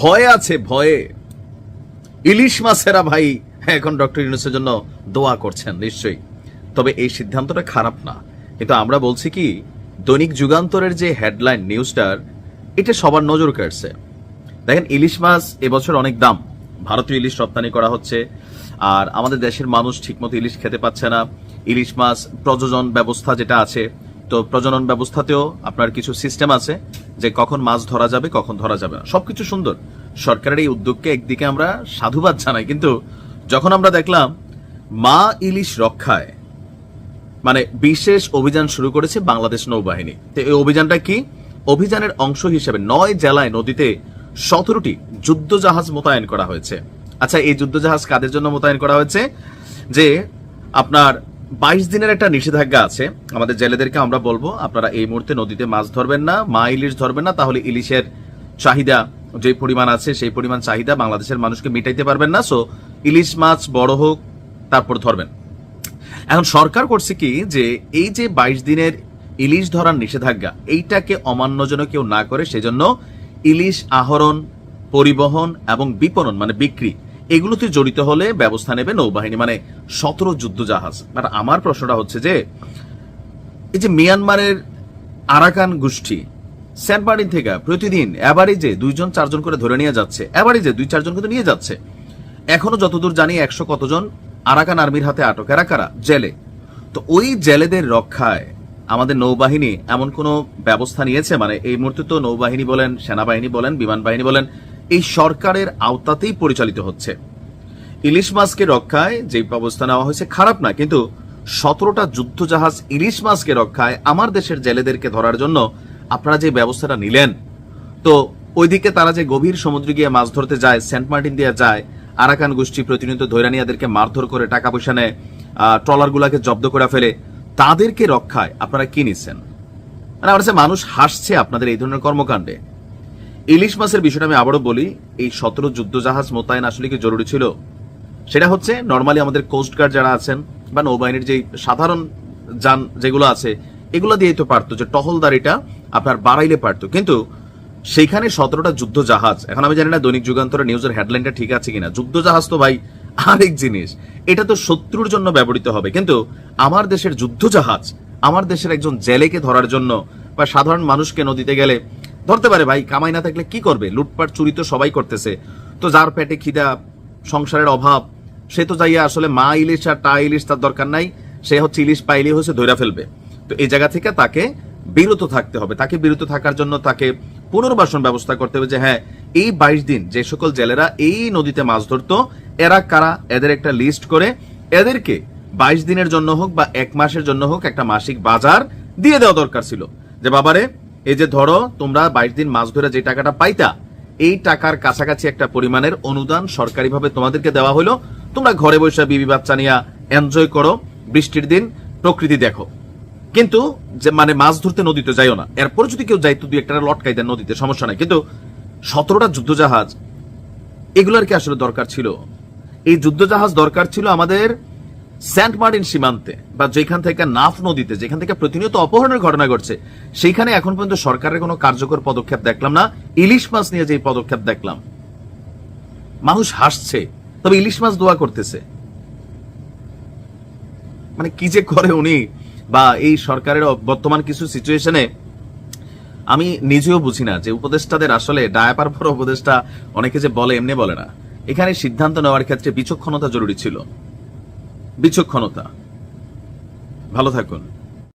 ভয়ে আছে, ভয়ে। ইলিশ মাছেরা ভাই, এখন ডক্টর ইউনুসের জন্য দোয়া করছেন, নিশ্চয়ই। তবে এই সিদ্ধান্তটা খারাপ না। কিন্তু আমরা বলছি কি, দৈনিক যুগান্তরের যে হেডলাইন নিউজটার এটা সবার নজর কাটছে দেখেন, ইলিশ মাছ এবছর অনেক দাম। ভারতীয় ইলিশ রপ্তানি করা হচ্ছে, আর আমাদের দেশের মানুষ ঠিকমতো ইলিশ খেতে পাচ্ছে না। ইলিশ মাছ প্রযোজন ব্যবস্থা যেটা আছে, তো প্রজনন ব্যবস্থাতেও আপনার কিছু সিস্টেম আছে। যে কখন মাছ ধরা যাবে, কখন ধরা যাবে না। সবকিছু সুন্দর। সরকারের এই উদ্যোগকে একদিকে আমরা সাধুবাদ জানাই, কিন্তু যখন আমরা দেখলাম মা ইলিশ রক্ষায় মানে বিশেষ অভিযান শুরু করেছে বাংলাদেশ নৌবাহিনী। তো এই অভিযানটা কি? অভিযানের অংশ হিসেবে নয় জেলায় নদীতে সতেরোটি যুদ্ধ জাহাজ মোতায়েন করা হয়েছে। আচ্ছা এই যুদ্ধ জাহাজ কাদের জন্য মোতায়েন করা হয়েছে? যে আপনার বাইশ দিনের একটা নিষেধাজ্ঞা আছে। আমাদের জেলেদেরকে আমরা বলব, আপনারা এই মুহূর্তে নদীতে মাছ ধরবেন না, মা ইলিশ ধরবেন না, তাহলে ইলিশের চাহিদা যে পরিমাণ আছে, সেই পরিমাণ চাহিদা বাংলাদেশের মানুষকে মিটাইতে পারবেন না। সো ইলিশ মাছ বড় হোক, তারপর ধরবেন। এখন সরকার করছে কি যে, এই যে বাইশ দিনের ইলিশ ধরার নিষেধাজ্ঞা, এইটাকে অমান্য যেন কেউ না করে, সেজন্য ইলিশ আহরণ, পরিবহন এবং বিপণন মানে বিক্রি এগুলোতে জড়িত হলে ব্যবস্থা নেবে নৌবাহিনী মানে সতেরো যুদ্ধ জাহাজ মানে আমার প্রশ্নটা হচ্ছে যে, এই যে মিয়ানমারের আরাকান গোষ্ঠী মার্টিন থেকে প্রতিদিন অ্যাভারেজে দুইজন, চারজন করে ধরে নিয়ে যাচ্ছে অ্যাভারেজে দুই, চারজন কিন্তু নিয়ে যাচ্ছে। এখনও যতদূর জানি একশো কতজন আরাকান আর্মির হাতে আটক। এরা কারা? জেলে। তো ওই জেলেদের রক্ষায় আমাদের নৌবাহিনী এমন কোনো ব্যবস্থা নিয়েছে? মানে এই মুহূর্তে তো নৌবাহিনী বলেন, সেনাবাহিনী বলেন, বিমান বাহিনী বলেন এই সরকারের আওতাতেই পরিচালিত হচ্ছে। ইলিশ মাছকে রক্ষায় যে ব্যবস্থা নেওয়া হয়েছে খারাপ না, কিন্তু সতেরোটা যুদ্ধ জাহাজ ইলিশ মাছকে রক্ষায় আমার দেশের জেলেদেরকে ধরার জন্য আপনারা যে ব্যবস্থাটা নিলেন, তো ওইদিকে তারা যে গভীর সমুদ্রে গিয়ে মাছ ধরতে যায়, সেন্ট মার্টিন দিয়ে যায়, আরাকান গোষ্ঠী প্রতিনিয়ত ধৈরানিয়াদেরকে মারধর করে টাকা পয়সা নেয় ট্রলার গুলাকে জব্দ করে ফেলে, তাদেরকে রক্ষায় আপনারা কি নিচ্ছেন? মানে আমার মানুষ হাসছে আপনাদের এই ধরনের কর্মকাণ্ডে। ইলিশ মাছের বিষয়টা আমি আবারও বলি, এই সতেরো যুদ্ধ জাহাজ মোতায়েন আসলে কি জরুরি ছিল? সেটা হচ্ছে নর্মালি আমাদের কোস্ট গার্ড যারা আছেন বা নৌবাহিনীর যে সাধারণ যান যেগুলো আছে, এগুলো দিয়ে তো পারতো যে টহলদারিটা আপনার বাড়াইলে পারতো। কিন্তু সেইখানে সতেরোটা যুদ্ধ জাহাজ এখন আমি জানি না দৈনিক যুগান্তরের নিউজের হেডলাইনটা ঠিক আছে কিনা। যুদ্ধ জাহাজ তো ভাই, আরেক জিনিস, এটা তো শত্রুর জন্য ব্যবহৃত হবে। কিন্তু আমার দেশের যুদ্ধ জাহাজ আমার দেশের একজন জেলেকে ধরার জন্য বা সাধারণ মানুষকে নদীতে গেলে ধরতে পারে, ভাই, কামাই না থাকলে কি করবে? লুটপাট, চুরি তো সবাই করতেছে। তো যার পেটে খিদা, সংসারের অভাব, সে তো যাইয়া আসলে মা ইলিশ আর টা ইলিশ তার দরকার নাই, সে হচ্ছে ইলিশ পাইলে হচ্ছে ধৈরা ফেলবে। তো এই জায়গা থেকে তাকে বিরত থাকতে হবে। তাকে বিরত থাকার জন্য তাকে পুনর্বাসন ব্যবস্থা করতে হবে যে হ্যাঁ এই বাইশ দিন যে সকল জেলেরা এই নদীতে মাছ ধরতো, এরা কারা? এদের একটা লিস্ট করে এদেরকে বাইশ দিনের জন্য হোক বা এক মাসের জন্য হোক একটা মাসিক বাজার দিয়ে দেওয়া দরকার ছিল। যে, বাবারে এই যে ধরো, তোমরা বাইশ দিন মাছ ধরে যে টাকাটা পাইতা, এই টাকার কাছাকাছি একটা পরিমাণের অনুদান সরকারিভাবে তোমাদেরকে দেওয়া হলো। তোমরা ঘরে বসে বিবি বাচ্চা নিয়ে এনজয় করো, বৃষ্টির দিন প্রকৃতি দেখো। কিন্তু যে মানে মাছ ধরতে নদীতে যাইও না এরপর যদি কেউ যাইতো দুই একটা লটকাই দেন নদীতে, সমস্যা নাই। কিন্তু সতেরোটা যুদ্ধজাহাজ, এগুলার কি আসলে দরকার ছিল? এই যুদ্ধজাহাজ দরকার ছিল আমাদের সেন্ট মার্টিন সীমান্তে বা যেখান থেকে নাফ নদীতে, যেখান থেকে প্রতিনিয়ত অপহরণের ঘটনা ঘটছে, সেইখানে এখন পর্যন্ত সরকারের কোনো কার্যকর পদক্ষেপ দেখলাম না। ইলিশ মাছ নিয়ে যে পদক্ষেপ দেখলাম, মানুষ হাসছে, তবে ইলিশ মাছ দোয়া করতেছে। মানে কি যে করে উনি বা এই সরকারের বর্তমান কিছু সিচুয়েশনে আমি নিজেও বুঝি না যে উপদেষ্টাদের আসলে ডায়াপার পর উপদেষ্টা অনেকে যে বলে, এমনি বলে না। এখানে সিদ্ধান্ত নেওয়ার ক্ষেত্রে বিচক্ষণতা জরুরি ছিল। বিচক্ষণতা। ভালো থাকুন।